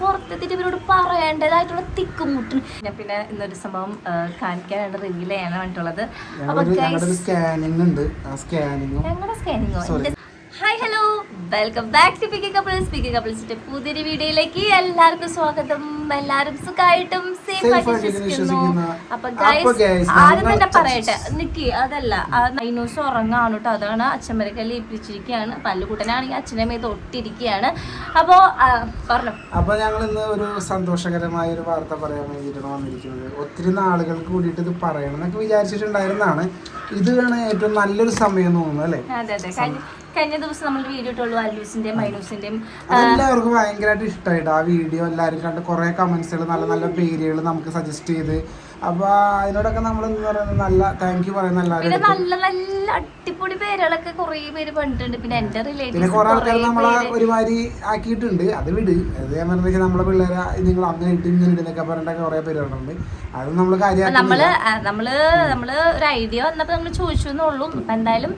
പുറത്തെത്തിയിട്ട് ഇവരോട് പറയേണ്ടതായിട്ടുള്ള തിക്കുമുട്ടും ഞാൻ പിന്നെ ഇന്നൊരു സംഭവം കാണിക്കാനാണ് റിവീൽ ചെയ്യാനാണ് വേണ്ടിയിട്ടുള്ളത് ഞങ്ങളുടെ സ്കാനിങ്ങും. Hi hello welcome back to picky couples picky കപ്പിൾസിന്റെ പുതിയൊരു വീഡിയോയിലേക്ക് എല്ലാവർക്കും സ്വാഗതം. എല്ലാവരും സുഖമായിട്ടും സേഫ് ആയിട്ട് വിശ്വസിക്കുന്നു. അപ്പൊ ഗൈസ് ആദ്യം തന്നെ പറയട്ടെ. നിക്കി അതല്ല. ആ നൈനൂസ് ഉറങ്ങാണ് കേട്ടോ. അതാണ് അച്ഛന്മാരൊക്കെ ലയിപ്പിച്ചിരിക്കുകയാണ് പല്ലുകൂട്ടനാണെങ്കിൽ അച്ഛന്റെ മേത്ത് ഒട്ടിരിക്കുകയാണ്. അപ്പോ പറഞ്ഞു. അപ്പൊ ഞങ്ങൾ ഇന്ന് ഒരു സന്തോഷകരമായ ഒരു വാർത്ത പറയാൻ വേണ്ടിയിട്ടാണ് വന്നിരിക്കുന്നത്. ഒത്തിരി നാളുകൾക്ക് കൂടിയിട്ട് ഇത് പറയണം എന്നൊക്കെ വിചാരിച്ചിട്ടുണ്ടായിരുന്നാണ് ഇതാണ് ഏറ്റവും നല്ലൊരു സമയം തോന്നുന്നു അല്ലേ? അതെ അതെ. കഴിഞ്ഞ ദിവസം നമ്മൾ വീഡിയോ ഇട്ടുള്ളൂ അല്ലൂസിന്റെയും മൈനൂസിന്റെയും. എല്ലാവർക്കും ഭയങ്കരമായിട്ട് ഇഷ്ടമായിട്ട് ആ വീഡിയോ എല്ലാവരും കണ്ട് കുറെ കമന്റ്സുകൾ നല്ല നല്ല പേരുകൾ നമുക്ക് സജസ്റ്റ് ചെയ്ത്. അപ്പൊ അതിനോടൊക്കെ നമ്മൾ എന്ന് പറയുന്നത് നല്ല താങ്ക് യു പറയുന്ന എല്ലാവരും നല്ല നല്ല അടിപൊളി പേരുകളൊക്കെ കുറെ പേര് പറഞ്ഞിട്ടുണ്ട്. പിന്നെ എന്റെ റിലേറ്റീവ് കുറെ ആൾക്കാർ നമ്മളെ ഒരുമാതിരി ആക്കിയിട്ടുണ്ട്. അത് വിട്. അത് ഞാൻ പറഞ്ഞ നമ്മളെ പിള്ളേരെ നിങ്ങൾ അങ്ങനെ ഇട്ട് ഇങ്ങനെ ഇടുന്നൊക്കെ പറഞ്ഞിട്ട് കുറെ പേര് പറഞ്ഞിട്ടുണ്ട്. അത് നമ്മൾ നമ്മൾ കാര്യം നമ്മൾ നമ്മൾ നമ്മൾ ഒരു ഐഡിയ വന്നപ്പോ നമ്മൾ ചോദിച്ചു എന്നുള്ളൂ. അപ്പൊ എന്തായാലും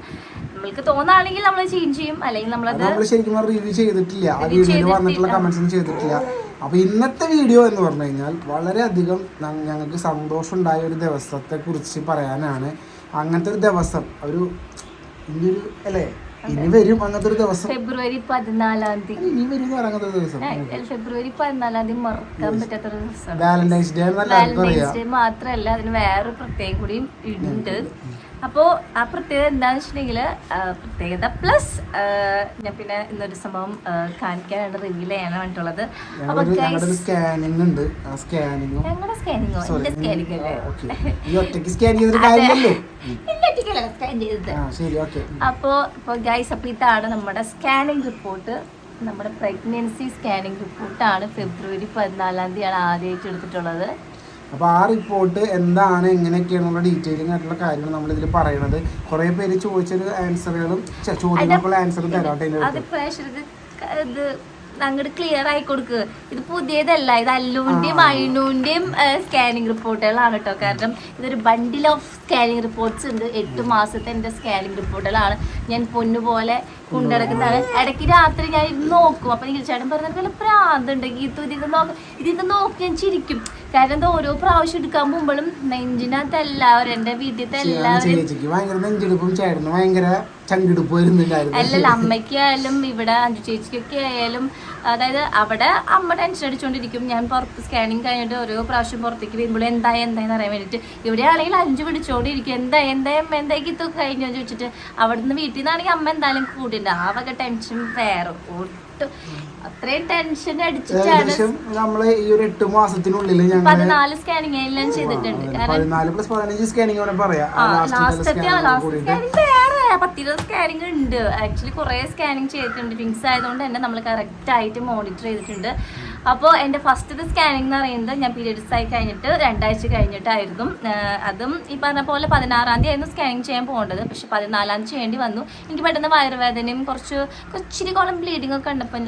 നമ്മൾക്ക് തോന്നാണെങ്കിൽ നമ്മൾ ചേഞ്ച് ചെയ്യും. അല്ലെങ്കിൽ നമ്മളത് നമ്മൾ ശരിക്കും റിവ്യൂ ചെയ്തിട്ടില്ല. ആ വീഡിയോയിൽ വന്നിട്ടുള്ള കമന്റ്സ് ഒന്നും ചെയ്തിട്ടില്ല. അപ്പൊ ഇന്നത്തെ വീഡിയോ എന്ന് പറഞ്ഞു കഴിഞ്ഞാൽ വളരെയധികം ഞങ്ങൾക്ക് സന്തോഷം ഉണ്ടായ ഒരു ദിവസത്തെ കുറിച്ച് പറയാനാണ്. അങ്ങനത്തെ ഒരു ദിവസം ഒരു ഇനിയൊരു അല്ലേ? ഇനി വരും അങ്ങനത്തെ ഒരു ദിവസം. ഫെബ്രുവരി പതിനാലാം തീയതി. ഇനി വരും അങ്ങനത്തെ ഒരു ദിവസം. ഫെബ്രുവരി പതിനാലാം തീയതി മറക്കാൻ പറ്റാത്തൊരു ദിവസം വാലന്റൈൻസ് ഡേ വാലന്റൈൻസ് ഡേ മാത്രമല്ല അതിന് വേറെ പ്രത്യേകം കൂടിയും ഉണ്ട് അപ്പോ ആ പ്രത്യേകത എന്താണെന്ന് വെച്ചിട്ടുണ്ടെങ്കിൽ പ്രത്യേകത പ്ലസ് ഞാൻ പിന്നെ ഇന്നൊരു സംഭവം കാണിക്കാനാണ് റിവീൽ ചെയ്യാനാണ് വേണ്ടിയിട്ടുള്ളത് അപ്പൊ ഞങ്ങളുടെ സ്കാനിങ്ങും എന്റെ സ്കാനിങ് അല്ലേ? സ്കാൻ ചെയ്തത് അപ്പോൾ ഇപ്പോൾ ഗൈസ് അപ്പോൾ ഇതാണ് നമ്മുടെ സ്കാനിങ് റിപ്പോർട്ട് നമ്മുടെ പ്രഗ്നൻസി സ്കാനിങ് റിപ്പോർട്ടാണ് ഫെബ്രുവരി പതിനാലാം തീയതിയാണ് ആദ്യമായിട്ട് എടുത്തിട്ടുള്ളത്. അപ്പൊ ആ റിപ്പോർട്ട് എന്താണ് എങ്ങനെയൊക്കെയാണെന്നുള്ള ഡീറ്റെയിലിംഗ് ആയിട്ടുള്ള കാര്യങ്ങൾ നമ്മൾ ഇതിൽ പറയണത്. കുറെ പേര് ചോദിച്ചൊരു ആൻസറുകളും ചോദ്യങ്ങൾക്കുള്ള ആൻസറും തരാട്ടെ അങ്ങോട്ട് ക്ലിയർ ആയി കൊടുക്കുക ഇത് പുതിയതല്ല ഇത് അല്ലുവിന്റെയും അയിനുവിന്റെയും സ്കാനിങ് റിപ്പോർട്ടുകളാണ് കേട്ടോ. കാരണം ഇതൊരു ബണ്ടിൽ ഓഫ് സ്കാനിങ് റിപ്പോർട്ട്സ് ഉണ്ട്. എട്ട് മാസത്തെ എന്റെ സ്കാനിങ് റിപ്പോർട്ടുകളാണ് ഞാൻ പൊന്നു പോലെ കൊണ്ടിടക്കുന്നതാണ് ഇടയ്ക്ക് രാത്രി ഞാൻ ഇരുന്ന് നോക്കും. അപ്പൊ എനിക്ക് ചേട്ടൻ പറഞ്ഞ പോലെ പ്രാന്തുണ്ടെങ്കിൽ ഇത് ഇത് നോക്ക ഇതിന്ന് നോക്കി ഞാൻ ചിരിക്കും. കാരണം എന്താ ഓരോ പ്രാവശ്യം എടുക്കാൻ പോകുമ്പോഴും നെഞ്ചിനകത്ത് എല്ലാവരും എന്റെ വീട്ടിലത്തെ എല്ലാവരും അല്ലല്ല അമ്മയ്ക്കായാലും ഇവിടെ അഞ്ചു ചേച്ചിക്കൊക്കെ ആയാലും അതായത് അവിടെ അമ്മ ടെൻഷൻ അടിച്ചുകൊണ്ടിരിക്കും ഞാൻ പുറത്ത് സ്കാനിങ് കഴിഞ്ഞിട്ട് ഓരോ പ്രാവശ്യം പുറത്തേക്ക് വരുമ്പോൾ എന്തായി എന്തായെന്ന് അറിയാൻ വേണ്ടിയിട്ട് ഇവിടെ ആണെങ്കിൽ അഞ്ചു പിടിച്ചോണ്ടിരിക്കും എന്താ എന്താ അമ്മ എന്തായി ഇത് കഴിഞ്ഞോ ചോദിച്ചിട്ട് അവിടുന്ന് വീട്ടിൽ നിന്നാണെങ്കിൽ അമ്മ എന്തായാലും കൂടിയിട്ടുണ്ട് ആ വക ടെൻഷൻ വേറെ. ഒട്ടും. അത്രയും ടെൻഷൻ അടിച്ചിട്ടാണ് ഏകദേശം നമ്മൾ ഈ ഒരു എട്ട് മാസത്തിനുള്ളിൽ ഞങ്ങൾ പതിനാല് സ്കാനിങ് എല്ലാം ചെയ്തിട്ടുണ്ട്. കാരണം പതിനാല് പ്ലസ് പതിനഞ്ച് സ്കാനിങ് വേണേ പറയാം. ആ ലാസ്റ്റ് ലാസ്റ്റത്തെ സ്കാനിങ് കൂടിയിട്ട്. സ്കാനിങ് വേറെ പത്തിരുപത് സ്കാനിങ് ഉണ്ട്. ആക്ച്വലി കുറേ സ്കാനിങ് ചെയ്തിട്ടുണ്ട്. ട്വിങ്സ് ആയതുകൊണ്ട് തന്നെ നമ്മൾ കറക്റ്റ് ആയിട്ട് മോണിറ്റർ ചെയ്തിട്ടുണ്ട്. അപ്പോൾ എന്റെ ഫസ്റ്റത്തെ സ്കാനിങ് എന്ന് പറയുന്നത് ഞാൻ പീരിയഡ്സ് ആയി കഴിഞ്ഞിട്ട് രണ്ടാഴ്ച കഴിഞ്ഞിട്ടായിരുന്നു. ആഹ് അതും ഈ പറഞ്ഞ പോലെ പതിനാറാം തീയതി ആയിരുന്നു സ്കാനിങ് ചെയ്യാൻ പോകേണ്ടത്. പക്ഷെ പതിനാലാം തീയതി ചെയ്യേണ്ടി വന്നു. എനിക്ക് പെട്ടെന്ന് വയറുവേദനയും കുറച്ച് ഇച്ചിരി കോളം ബ്ലീഡിംഗ് ഒക്കെ കണ്ടപ്പോൾ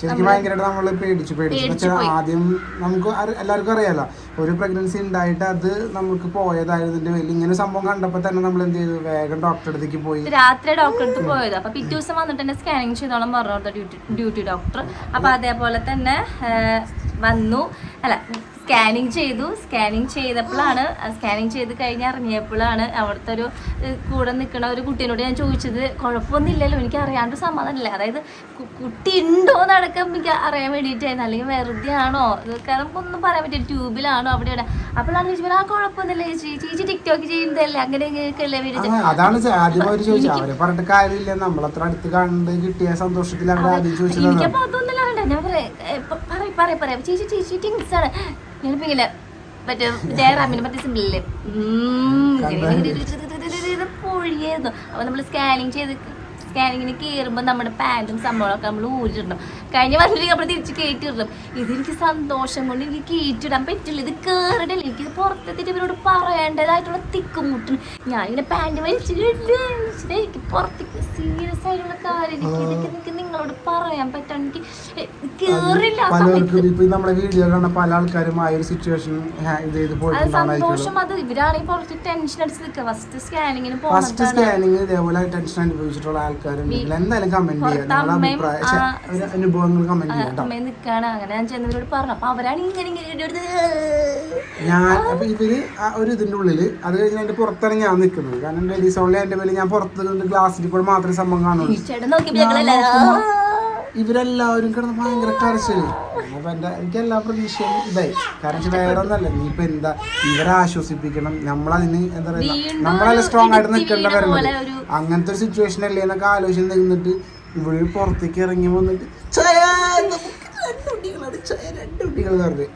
ശരിക്കും ഭയങ്കരമായിട്ട് നമ്മൾ പേടിച്ചു പേടിച്ചു. പക്ഷെ വെച്ചാൽ ആദ്യം നമുക്ക് എല്ലാവർക്കും അറിയാലോ ഒരു പ്രഗ്നൻസി ഉണ്ടായിട്ട് അത് നമുക്ക് പോയതായതിന്റെ പേരിൽ ഇങ്ങനെ സംഭവം കണ്ടപ്പോ തന്നെ നമ്മൾ എന്ത് ചെയ്തു? വേഗം ഡോക്ടറെ അടുത്തേക്ക് പോയി. രാത്രി ഡോക്ടറെ അടുത്ത് പോയത്. അപ്പൊ പിറ്റേ ദിവസം വന്നിട്ട് തന്നെ സ്കാനിങ് ചെയ്തോളം പറഞ്ഞു ഡ്യൂട്ടി ഡോക്ടർ അപ്പൊ അതേപോലെ തന്നെ വന്നു. അല്ല സ്കാനിങ് ചെയ്തു. സ്കാനിങ് ചെയ്തപ്പോഴാണ് സ്കാനിങ് ചെയ്ത് കഴിഞ്ഞ് ഇറങ്ങിയപ്പോഴാണ് അവിടുത്തെ ഒരു കൂടെ നിൽക്കുന്ന ഒരു കുട്ടീനോട് ഞാൻ ചോദിച്ചത് കുഴപ്പമൊന്നുമില്ലല്ലോ എനിക്ക് അറിയാണ്ട് സമാധാനമില്ല. അതായത് കുട്ടി ഉണ്ടോ എന്നടക്കം എനിക്ക് അറിയാൻ വേണ്ടിയിട്ടായിരുന്നു. അല്ലെങ്കിൽ വെറുതെ ആണോ കാരണം ഒന്നും പറയാൻ പറ്റില്ല. ട്യൂബിലാണോ? അവിടെ ഇവിടെ അപ്പോഴാണ് ചോദിച്ചത് ആ കുഴപ്പമൊന്നുമില്ല ചേച്ചി. ചേച്ചി ടിക്ടോക്ക് ചെയ്യുന്നതല്ലേ അങ്ങനെ ഇങ്ങനെയൊക്കെയല്ലേ എനിക്കപ്പോ അതൊന്നും ഞാൻ പറയാം പറയാം പറയാം ചേച്ചി ചേച്ചി ടിങ്സ് ആണ് ഞാനിപ്പോ ഇങ്ങനെ മറ്റേ ജയറാമിന് മറ്റേ സിമ്പിളില്ലേ പൊഴിയായിരുന്നു. അപ്പൊ നമ്മൾ സ്കാനിങ് ചെയ്ത് സ്കാനിങ്ങിന് കയറുമ്പോൾ നമ്മുടെ പാന്റും സംഭവമൊക്കെ നമ്മൾ ഊരിടണം കഴിഞ്ഞ വർഷം നമ്മൾ തിരിച്ച് കയറ്റിയിടണം ഇതെനിക്ക് സന്തോഷം കൊണ്ട് എനിക്ക് കയറ്റിടാൻ പറ്റില്ല. ഇത് കയറിടില്ല എനിക്ക് പുറത്തെത്തിട്ട് ഇവരോട് പറയേണ്ടതായിട്ടുള്ള തിക്കുമുട്ടും ഞാനിങ്ങനെ പാന്റ് വലിച്ചിട്ട് എനിക്ക് പുറത്തേക്ക് സീരിയസ് ആയിട്ടുള്ള കാര്യം. എനിക്ക് ഇതൊക്കെ എനിക്ക് നിങ്ങളോട് പറയാൻ പറ്റാൻ എനിക്ക് കേറില്ല ആ സമയത്ത്. പലർക്കും ഇപ്പൊ ഈ നമ്മളെ വീഡിയോ കാണുന്ന പല ആൾക്കാരും ആ ഒരു സിറ്റുവേഷൻ അത് സന്തോഷം. അത് ഇവരാണെങ്കിൽ കുറച്ച് ടെൻഷൻ അടിച്ച് നിൽക്കുക. ഫസ്റ്റ് സ്കാനിങ്ങിന് ഫസ്റ്റ് സ്കാനിങ് ഇതേപോലെ ടെൻഷൻ അനുഭവിച്ചിട്ടുള്ള ആൾക്കാരുണ്ടെങ്കിൽ എന്തായാലും കമന്റ് ചെയ്യാം. നിങ്ങളുടെ അഭിപ്രായം. ആ, ശ്ശെ, ഒരു അനുഭവം സംഭവങ്ങൾ കമന്റ് അമ്മയെ അങ്ങനെ ഞാൻ ചെന്നവരോട് പറഞ്ഞു. അപ്പൊ അവരാണ് ഇങ്ങനെ ഇങ്ങനെ ഇങ്ങനെ എടുത്ത് ഞാൻ അപ്പൊ ഇവർ ആ ഒരു ഇതിന്റെ ഉള്ളിൽ അത് കഴിഞ്ഞ് അതിന്റെ പുറത്താണ് ഞാൻ നിൽക്കുന്നത് കാരണം ലേഡീസ് ഓൺലി എന്റെ പേര് ഞാൻ പുറത്ത് ഗ്ലാസ്സിൽ കൂടെ മാത്രമേ സംഭവം കാണുള്ളൂ. ചേട്ടൻ നോക്കിയപ്പോ ഇവരെല്ലാവരും കിടന്ന് ഭയങ്കര കരച്ചിൽ. അപ്പൊ എന്റെ എനിക്ക് എല്ലാ പ്രതീക്ഷയും ഇതായി. കാരണം വേറെ ഒന്നല്ല. നീ ഇപ്പൊ എന്താ? ഇവരെ ആശ്വസിപ്പിക്കണം. നമ്മളതിന് എന്താ പറയുക? നമ്മളല്ല സ്ട്രോങ് ആയിട്ട് നിൽക്കേണ്ട വരുന്നത് അങ്ങനത്തെ ഒരു സിറ്റുവേഷൻ അല്ലേ എന്നൊക്കെ ആലോചിച്ച് നിന്നിട്ട് ഇവിടെ പുറത്തേക്ക് ഇറങ്ങി വന്നിട്ട് രണ്ട് കുട്ടികൾ അതാണ്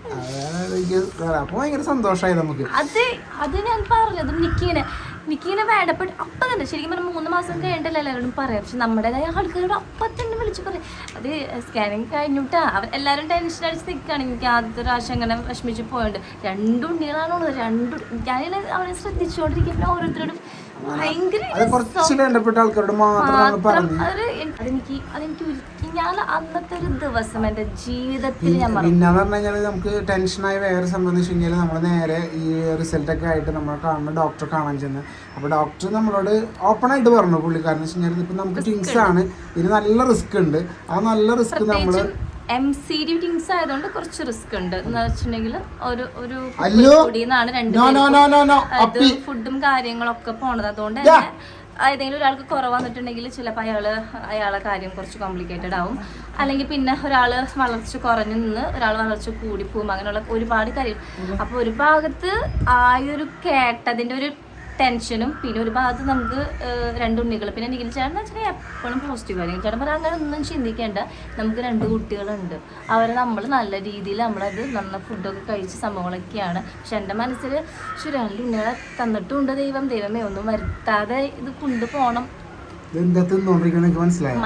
എനിക്ക് അപ്പൊ ഭയങ്കര സന്തോഷമായി നമുക്ക്. അത് അത് ഞാൻ പറഞ്ഞത് നിക്കിങ്ങനെ നിക്കിങ്ങനെ വേണ്ടപ്പെട്ട് അപ്പം ശരിക്കും പറഞ്ഞാൽ മൂന്ന് മാസം കഴിഞ്ഞിട്ടല്ല എല്ലാവരോടും പറയാം. പക്ഷെ നമ്മുടേതായ ആൾക്കാരോട് അപ്പം തന്നെ വിളിച്ച് പറയും. അത് സ്കാനിങ് കഴിഞ്ഞിട്ടാ. അവർ എല്ലാവരും ടെൻഷൻ അടിച്ച് നിൽക്കുകയാണ് എനിക്ക് ആദ്യത്തെ പ്രാവശ്യം അങ്ങനെ വിഷമിച്ച് പോയുണ്ട്. രണ്ടു ഉണ്ണികളാണുള്ളത് രണ്ടു ഞാനിങ്ങനെ അവരെ ശ്രദ്ധിച്ചുകൊണ്ടിരിക്കുമ്പോൾ ഓരോരുത്തരോടും അത് കുറച്ച് വേണ്ടപ്പെട്ട ആൾക്കാരോട് മാത്രം നമ്മൾ മാത്രം പറഞ്ഞു. അത് അതെനിക്ക് അതെനിക്ക് ഞാൻ അന്നത്തെ ഒരു ദിവസം എന്റെ ജീവിതത്തിൽ ഞാൻ പിന്നെ പറഞ്ഞു കഴിഞ്ഞാൽ നമുക്ക് ടെൻഷനായി വേറെ സംബന്ധിച്ചു കഴിഞ്ഞാൽ നമ്മൾ നേരെ ഈ റിസൾട്ട് ഒക്കെ ആയിട്ട് നമ്മൾ കാണുന്ന ഡോക്ടറെ കാണാൻ ചെന്ന്. അപ്പോൾ ഡോക്ടർ നമ്മളോട് ഓപ്പൺ ആയിട്ട് പറഞ്ഞു പുള്ളിക്കാരൻ വെച്ച് കഴിഞ്ഞാൽ ഇപ്പം നമുക്ക് ടിങ്സ് ആണ്. ഇതിന് നല്ല റിസ്ക് ഉണ്ട്. ആ നല്ല റിസ്ക് നമ്മൾ എം സി ഡി ടിങ്സ് ആയതുകൊണ്ട് കുറച്ച് റിസ്ക് ഉണ്ട്. എന്ന് വെച്ചിട്ടുണ്ടെങ്കിൽ ഒരു ഒരു. കൂടിയെന്നാണ് രണ്ട് ഫുഡും കാര്യങ്ങളൊക്കെ പോണത്. അതുകൊണ്ട്. തന്നെ ഏതെങ്കിലും ഒരാൾക്ക് കുറവ് വന്നിട്ടുണ്ടെങ്കിൽ ചിലപ്പോൾ അയാൾ അയാളെ കാര്യം കുറച്ച് കോംപ്ലിക്കേറ്റഡ് ആവും. അല്ലെങ്കിൽ പിന്നെ ഒരാൾ വളർച്ച കുറഞ്ഞു നിന്ന് ഒരാൾ വളർച്ച കൂടി പോകും അങ്ങനെയുള്ള ഒരുപാട് കാര്യം അപ്പോൾ ഒരു ഭാഗത്ത് ആ ഒരു കേട്ടതിന്റെ ഒരു ടെൻഷനും പിന്നെ ഒരു ഭാഗത്ത് നമുക്ക് രണ്ടുണ്ണികൾ. പിന്നെ നിഖിൽ ചേട്ടൻ വെച്ചാൽ എപ്പോഴും പോസിറ്റീവ് ആയിരിക്കും ചേട്ടൻ പറയാൻ അങ്ങനെ ഒന്നും ചിന്തിക്കേണ്ട. നമുക്ക് രണ്ട് കുട്ടികളുണ്ട്. അവരെ നമ്മൾ നല്ല രീതിയിൽ നമ്മളത് നല്ല ഫുഡൊക്കെ കഴിച്ച് സംഭവങ്ങളൊക്കെയാണ്. പക്ഷെ എന്റെ മനസ്സിൽ പക്ഷെ രണ്ട് ഉണ്ണികളെ തന്നിട്ടുണ്ട് ദൈവം. ദൈവമേ ഒന്നും വരുത്താതെ ഇത് കൊണ്ടുപോകണം എന്താ തിന്നോണ്ടിരിക്കണ എനിക്ക് മനസ്സിലായി?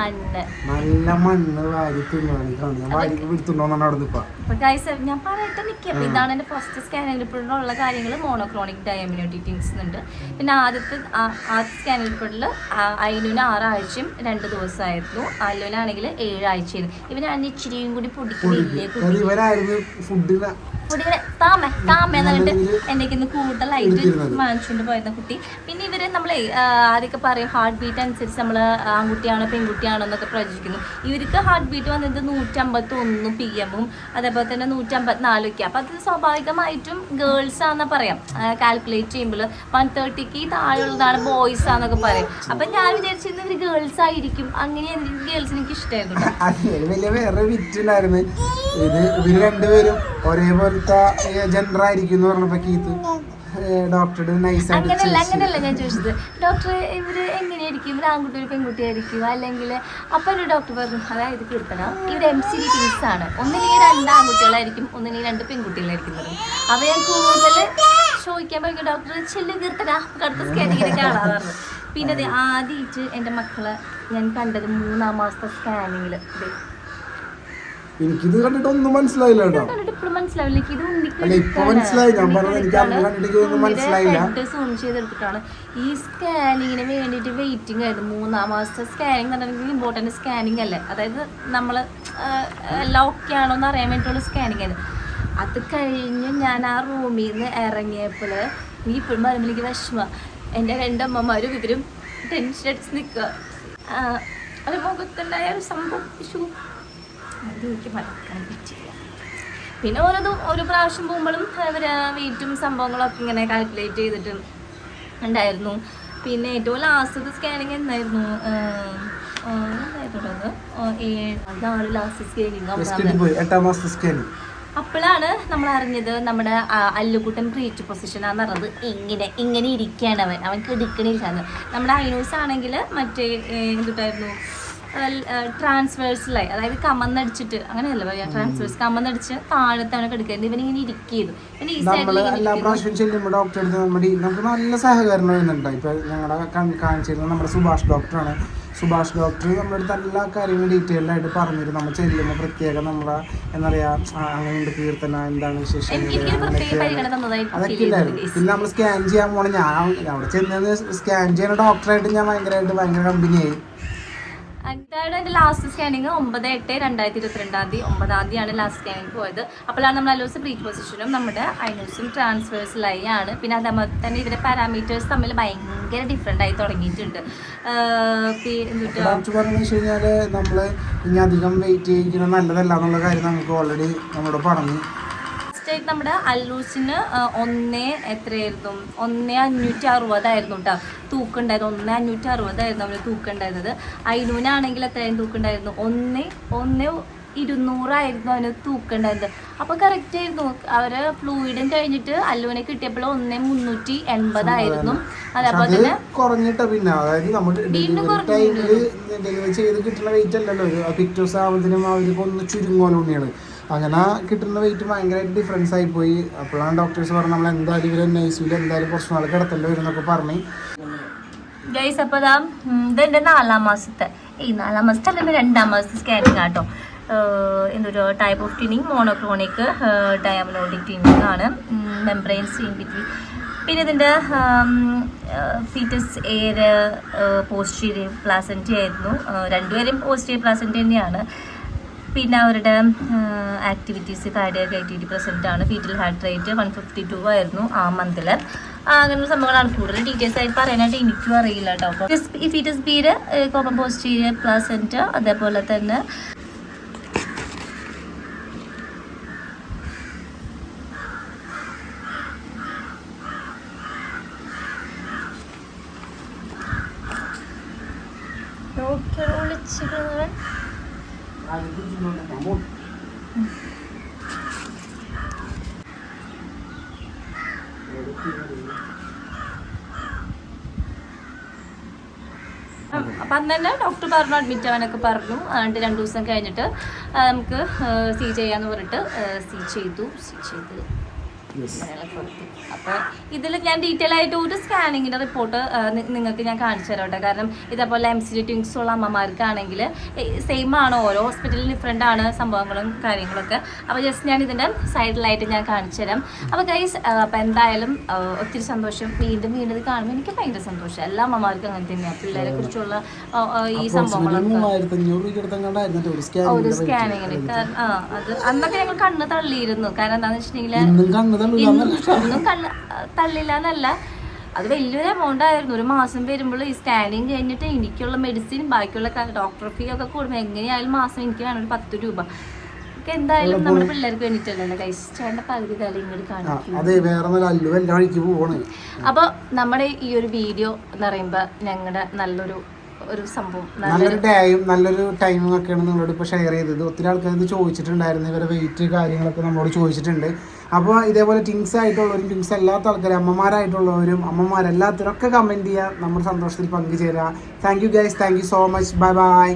നല്ല മണ്ണ് വാരി തിന്നോണ്ടിരിക്കണം ഞാൻ വാരി വിടുത്തുണ്ടോന്നാണ് അവിടെ നിൽപ്പാ അപ്പൊ ഗൈസ് ഞാൻ പറയട്ടെ നിൽക്കുക അപ്പൊ ഇതാണ് എന്റെ ഫസ്റ്റ് സ്കാനിൽ റിപ്പോർട്ടിലുള്ള കാര്യങ്ങൾ മോണോക്രോണിക് ഡയമനോട്ടിറ്റിങ്സ് ഉണ്ട് പിന്നെ ആദ്യത്തെ ആ- ആദ്യത്തെ സ്കാനിൽ റിപ്പോർട്ടിൽ അയിനുവിന് ആറാഴ്ചയും രണ്ട് ദിവസമായിരുന്നു അല്ലുവിനാണെങ്കിൽ ഏഴാഴ്ചയായിരുന്നു. ഇവനാണ് ഇച്ചിരിയും കൂടി ഫുഡിന് പൊടിങ്ങനെ താമ താമ എന്നിട്ട് എനിക്ക് ഇന്ന് കൂടുതലായിട്ട്. വാങ്ങിച്ചുകൊണ്ട് പോയിരുന്ന കുട്ടി. പിന്നെ ഇവർ നമ്മളെ ആദ്യമൊക്കെ പറയും ഹാർട്ട് ബീറ്റ് അനുസരിച്ച് നമ്മൾ ആൺകുട്ടിയാണോ പെൺകുട്ടിയാണോ എന്നൊക്കെ പ്രവചിക്കുന്നു. ഇവർക്ക് ഹാർട്ട് ബീറ്റ് വന്നത് നൂറ്റമ്പത്തി ഒന്ന് പി എമ്മും അതേപോലെ തന്നെ നൂറ്റമ്പത്തിനാലൊക്കെ. അപ്പോൾ അത് സ്വാഭാവികമായിട്ടും ഗേൾസ് ആണെന്ന് പറയാം. കാൽക്കുലേറ്റ് ചെയ്യുമ്പോൾ വൺ തേർട്ടിക്ക് താഴെയുള്ളതാണ് ബോയ്സ് ആന്നൊക്കെ പറയും. അപ്പൊ ഞാൻ വിചാരിച്ചിരുന്ന ഒരു ഗേൾസ് ആയിരിക്കും. അങ്ങനെ ഗേൾസ് എനിക്ക് ഇഷ്ടമായിരുന്നു വേറെ ഇത് ഇവർ രണ്ടുപേരും ഒരേപോലത്തെ ജെൻഡർ ആയിരിക്കും എന്ന് പറഞ്ഞപ്പോ ഡോക്ടറുടെ നൈസ് അങ്ങനെയല്ല അങ്ങനെയല്ല ഞാൻ ചോദിച്ചത്. ഡോക്ടർ ഇവർ എങ്ങനെയായിരിക്കും? ഇവർ ആൺകുട്ടി ഒരു പെൺകുട്ടിയായിരിക്കും അല്ലെങ്കിൽ അപ്പൊ ഒരു ഡോക്ടർ പറഞ്ഞു അതായത് കിട്ടണം ഇവർ എം സി ഡി ടീംസ് ആണ്. ഒന്നില്ലെങ്കിൽ രണ്ട് ആൺകുട്ടികളായിരിക്കും ഒന്നില്ലെങ്കിൽ രണ്ട് പെൺകുട്ടികളായിരിക്കും. അപ്പൊ ഞാൻ കൂടുതൽ ചോദിക്കാൻ പറ്റും ഡോക്ടർ ചെല്ലു കീർത്തന അടുത്ത സ്കാനിങ്ങിന് കാണാറുണ്ട് പിന്നെ അത് ആദ്യമായിട്ട് എന്റെ മക്കളെ ഞാൻ കണ്ടത് മൂന്നാം മാസത്തെ സ്കാനിങ്ങിൽ എനിക്കിത് കണ്ടിട്ടൊന്നും മനസ്സിലായില്ല കേട്ടോ. അല്ല, ഇപ്പൊ മനസ്സിലായി. ഞാൻ പറഞ്ഞത് എനിക്ക് അന്ന് കണ്ടിട്ട് ഒന്നും മനസ്സിലായില്ല. സൂം ചെയ്തെടുത്തിട്ടാണ്. ഈ സ്കാനിങ്ങിന് വേണ്ടിയിട്ട് വെയിറ്റിംഗ് ആയിരുന്നു. മൂന്നാം മാസത്തെ സ്കാനിങ് പറഞ്ഞിട്ടുണ്ടെങ്കിൽ ഇമ്പോർട്ടന്റ് സ്കാനിങ് അല്ലേ? അതായത് നമ്മൾ എല്ലാം ഓക്കെ ആണോ എന്ന് അറിയാൻ വേണ്ടിയിട്ടുള്ള സ്കാനിങ് ആയിരുന്നു. അത് കഴിഞ്ഞ് ഞാൻ ആ റൂമിൽ നിന്ന് ഇറങ്ങിയപ്പോൾ നീ ഇപ്പോഴും പറയുമ്പോൾ എനിക്ക് വിഷമ. എന്റെ രണ്ടമ്മമാരും ഇവരും ടെൻഷൻ അടിച്ച് നിൽക്കുക. അത് മുഖത്തുണ്ടായ ഒരു സംഭവം. അത് എനിക്ക് മറക്കാൻ പറ്റില്ല. പിന്നെ ഓരോ ഒരു പ്രാവശ്യം പോകുമ്പോഴും അവർ വെയിറ്റും സംഭവങ്ങളൊക്കെ ഇങ്ങനെ കാൽക്കുലേറ്റ് ചെയ്തിട്ട് ഉണ്ടായിരുന്നു. പിന്നെ ഏറ്റവും ലാസ്റ്റത്തെ സ്കാനിങ് എന്തായിരുന്നു? ഏഴ് ലാസ്റ്റ് സ്കാനിങ് സ്കാനിങ് അപ്പോഴാണ് നമ്മൾ അറിഞ്ഞത് നമ്മുടെ അല്ലുകൂട്ടൻ അല്ലുകുട്ടൻ പൊസിഷൻ പൊസിഷനാന്ന് പറഞ്ഞത്. ഇങ്ങനെ ഇങ്ങനെ ഇരിക്കുകയാണ് അവൻ. അവൻ കിടക്കണില്ല നമ്മുടെ ഐനൂസ് ആണെങ്കിൽ മറ്റേ എന്തുട്ടായിരുന്നു? ട്രാൻസ്വേഴ്സിലായി അതായത് കമന്നടിച്ചിട്ട് അങ്ങനെയല്ല പറയാ ട്രാൻസ്വേഴ്സ് കമന്നടിച്ച് താഴത്തെ അവനെ കിടക്കുന്നത് ഇവൻ ഇങ്ങനെ ഇരിക്കുന്നു പിന്നെ ഈ നമ്മൾ എല്ലാ സൈഡിൽ പ്രാവശ്യം ചെല്ലുമ്പോൾ ഡോക്ടറെ അടുത്ത് നമ്മുടെ ഈ- നമുക്ക് നല്ല സഹകരണം വരുന്നുണ്ട്. ഇപ്പൊ ഞങ്ങളുടെ കാണിച്ചിരുന്ന നമ്മുടെ സുഭാഷ് ഡോക്ടറാണ് സുഭാഷ് ഡോക്ടർ നമ്മുടെ അടുത്ത് എല്ലാ കാര്യങ്ങളും ഡീറ്റെയിൽഡ് ആയിട്ട് പറഞ്ഞിരുന്നു. നമ്മൾ ചെല്ലുമ്പോൾ പ്രത്യേകം നമ്മളെ എന്താ പറയാ ആ, അങ്ങനെയുണ്ട് കീർത്തന എന്താണ് വിശേഷം എനിക്ക് എനിക്കൊരു പ്രത്യേക പരിഗണന അതൊക്കെ ഉണ്ടായിരുന്നു. പിന്നെ നമ്മൾ സ്കാൻ ചെയ്യാൻ പോണ ഞാൻ അവിടെ ചെന്നത് സ്കാൻ ചെയ്യുന്ന ഡോക്ടറായിട്ട് ഞാൻ ഭയങ്കരമായിട്ട് ഭയങ്കര കമ്പനിയായി എന്തായാലും എന്റെ ലാസ്റ്റ് സ്കാനിങ് ഒമ്പത് എട്ട് രണ്ടായിരത്തി ഇരുപത്തിരണ്ടാം തീയതി ഒമ്പതാം തീയതിയാണ് ലാസ്റ്റ് സ്കാനിങ് പോയത്. അപ്പോഴാണ് നമ്മൾ അലോസ് പ്രീ പൊസിഷനും നമ്മുടെ ഐനോസും ട്രാൻസ്ഫേഴ്സിലായി ആണ്. പിന്നെ അതേപോലെ തന്നെ ഇതിന്റെ പാരാമീറ്റേഴ്സ് തമ്മിൽ ഭയങ്കര ഡിഫറെന്റ് ആയി തുടങ്ങിയിട്ടുണ്ട്. പറഞ്ഞു കഴിഞ്ഞാൽ നമ്മൾ ഇനി അധികം വെയിറ്റ് ചെയ്യിക്കുന്നത് നല്ലതല്ല എന്നുള്ള കാര്യം നമുക്ക് ഓൾറെഡി നമ്മളോട് പറഞ്ഞു ഫസ്റ്റ് നമ്മുടെ അല്ലൂസിന് ഒന്ന് എത്രയായിരുന്നു? ഒന്ന് അഞ്ഞൂറ്റി അറുപതായിരുന്നു കേട്ടോ തൂക്കുണ്ടായിരുന്നു ഒന്ന് അഞ്ഞൂറ്റി അറുപതായിരുന്നു അവന് തൂക്കുണ്ടായിരുന്നത്. അയിനൂനാണെങ്കിൽ എത്രയായിരുന്നു തൂക്കുണ്ടായിരുന്നു? ഒന്ന് ഒന്ന് ഇരുന്നൂറായിരുന്നു അവന് തൂക്കുണ്ടായിരുന്നത്. അപ്പോൾ അപ്പൊ കറക്റ്റ് ആയിരുന്നു. അവർ ഫ്ലൂയിഡും കഴിഞ്ഞിട്ട് അല്ലുവിനെ കിട്ടിയപ്പോൾ ഒന്ന് മുന്നൂറ്റി എൺപതായിരുന്നു. അതേപോലെ അത് തന്നെ കുറഞ്ഞിട്ട് പിന്നെ. അതായത് നമ്മൾ ഡെലിവറി കുറഞ്ഞു ഡെലിവറി ചെയ്ത് കിട്ടുന്ന വെയിറ്റ് അല്ലല്ലോ. ഒരു പിറ്റേ ദിവസം ആവുന്നതിനും അവർക്ക് ഒന്ന് ചുരുങ്ങോലും ഉണ്ണിയാണ് അങ്ങനെ കിട്ടുന്ന വെയിറ്റ് ഭയങ്കരമായിട്ട് ഡിഫറൻസ് ആയിപ്പോയി. പോയി അപ്പോഴാണ് ഡോക്ടേഴ്സ് പറഞ്ഞത് നമ്മൾ എന്തായാലും ഇവരെ നൈസിയിൽ എന്തായാലും കുറച്ച് നാൾ കിടത്തേണ്ടി വരും പറഞ്ഞു. പറഞ്ഞ് ഗൈസ് അപ്പോൾ ഇതാ ഇതെന്റെ നാലാം മാസത്തെ. ഈ നാലാം മാസത്തെ അല്ലെങ്കിൽ രണ്ടാം മാസത്തെ സ്കാനിങ് ആട്ടോ എന്തൊരു type of twinning monochorionic diamniotic twinning ആണ്. മെംബ്രെയിൻ സീൻ പിറ്റി പിന്നെ ഇതിന്റെ ഫീറ്റസ് എയർ പോസ്റ്റീരിയ പ്ലാസന്റി ആയിരുന്നു. രണ്ടുപേരും പോസ്റ്റീരിയ പ്ലാസന്റി തന്നെയാണ്. പിന്നെ അവരുടെ ആക്ടിവിറ്റീസ് കാർഡിയക് ആക്ടിവിറ്റി പ്രസന്റ് ആണ്. Fetal heart rate one fifty two ആയിരുന്നു ആ മന്തിൽ അങ്ങനെയുള്ള സംഭവങ്ങളാണ്. കൂടുതൽ ഡീറ്റെയിൽസ് ആയിട്ട് പറയാനായിട്ട് എനിക്കും അറിയില്ല കേട്ടോ അപ്പോൾ ഈ ഫീറ്റസ് ബീര് കോമൺ പോസ്റ്റീരിയർ പ്ലസന്റ് അതേപോലെ തന്നെ ഡോക്ടർ വിളിച്ചിരുന്നവൻ. അപ്പം അന്ന് തന്നെ ഡോക്ടർ പറഞ്ഞു അഡ്മിറ്റ് ആവാനൊക്കെ പറഞ്ഞു. എന്നിട്ട് രണ്ട് ദിവസം കഴിഞ്ഞിട്ട് നമുക്ക് സീ ചെയ്യാന്ന് പറഞ്ഞിട്ട് സീ ചെയ്തു സീ ചെയ്ത്. അപ്പോൾ ഇതിൽ ഞാൻ ഡീറ്റെയിൽ ആയിട്ട് ഒരു സ്കാനിങ്ങിന്റെ റിപ്പോർട്ട് നിങ്ങൾക്ക് ഞാൻ കാണിച്ചു തരാം കാരണം ഇതേപോലെ എം സി ഡി ട്വിങ്സ് ഉള്ള അമ്മമാർക്കാണെങ്കിൽ സെയിം ആണ്. ഓരോ ഹോസ്പിറ്റലിൽ ഡിഫറെന്റ് ആണ് സംഭവങ്ങളും കാര്യങ്ങളൊക്കെ. അപ്പോൾ ജസ്റ്റ് ഞാൻ ഇതിന്റെ സൈഡിലായിട്ട് ഞാൻ കാണിച്ചു തരാം. അപ്പോൾ ഗൈസ് അപ്പോൾ എന്തായാലും ഒത്തിരി സന്തോഷം. വീണ്ടും വീണ്ടും ഇത് കാണുമ്പോൾ എനിക്ക് ഭയങ്കര സന്തോഷം. എല്ലാ അമ്മമാർക്കും അങ്ങനെ തന്നെയാണ് പിള്ളേരെ കുറിച്ചുള്ള ഈ സംഭവങ്ങളൊക്കെ. ഒരു ഒരു സ്കാനിങ് സ്കാനിങ്ങിന് ആ അത് അന്നൊക്കെ ഞങ്ങൾ കണ്ണ് തള്ളിയിരുന്നു. കാരണം എന്താണെന്ന് വെച്ചിട്ടുണ്ടെങ്കിൽ ഇന്നും തള്ളില്ല എന്നല്ല അത് വലിയൊരു എമൗണ്ട് ആയിരുന്നു. ഒരു മാസം വരുമ്പോൾ ഈ സ്കാനിങ് കഴിഞ്ഞിട്ട് എനിക്കുള്ള മെഡിസിൻ ബാക്കിയുള്ള ഡോക്ടർ ഫീ ഒക്കെ കൂടുമ്പോൾ എങ്ങനെയായാലും മാസം എനിക്ക് വേണം ഒരു പത്ത് രൂപ. എന്തായാലും നമ്മുടെ പിള്ളേർക്ക് വേണ്ടിയിട്ടല്ലല്ലോ കഴിച്ചേണ്ട പകുതി തല ഇങ്ങോട്ട് കാണിക്കും. അപ്പോൾ നമ്മുടെ ഈ ഒരു വീഡിയോ എന്ന് പറയുമ്പോ ഞങ്ങളുടെ നല്ലൊരു ഒരു സംഭവം. നല്ലൊരു ഡേയും നല്ലൊരു ടൈമും ഒക്കെയാണ് നിങ്ങളോട് ഇപ്പോൾ ഷെയർ ചെയ്തത്. ഒത്തിരി ആൾക്കാർ ഇത് ചോദിച്ചിട്ടുണ്ടായിരുന്നു ഇവരെ വെയിറ്റ് കാര്യങ്ങളൊക്കെ നമ്മളോട് ചോദിച്ചിട്ടുണ്ട്. അപ്പോൾ ഇതേപോലെ ടിങ്സ് ആയിട്ടുള്ളവരും ടിങ്സ് അല്ലാത്ത ആൾക്കാരും അമ്മമാരായിട്ടുള്ളവരും അമ്മമാരെല്ലാത്തവരും ഒക്കെ കമന്റ് ചെയ്യുക നമ്മുടെ സന്തോഷത്തിൽ പങ്കുചേരുക. Thank you guys thank you so much bye bye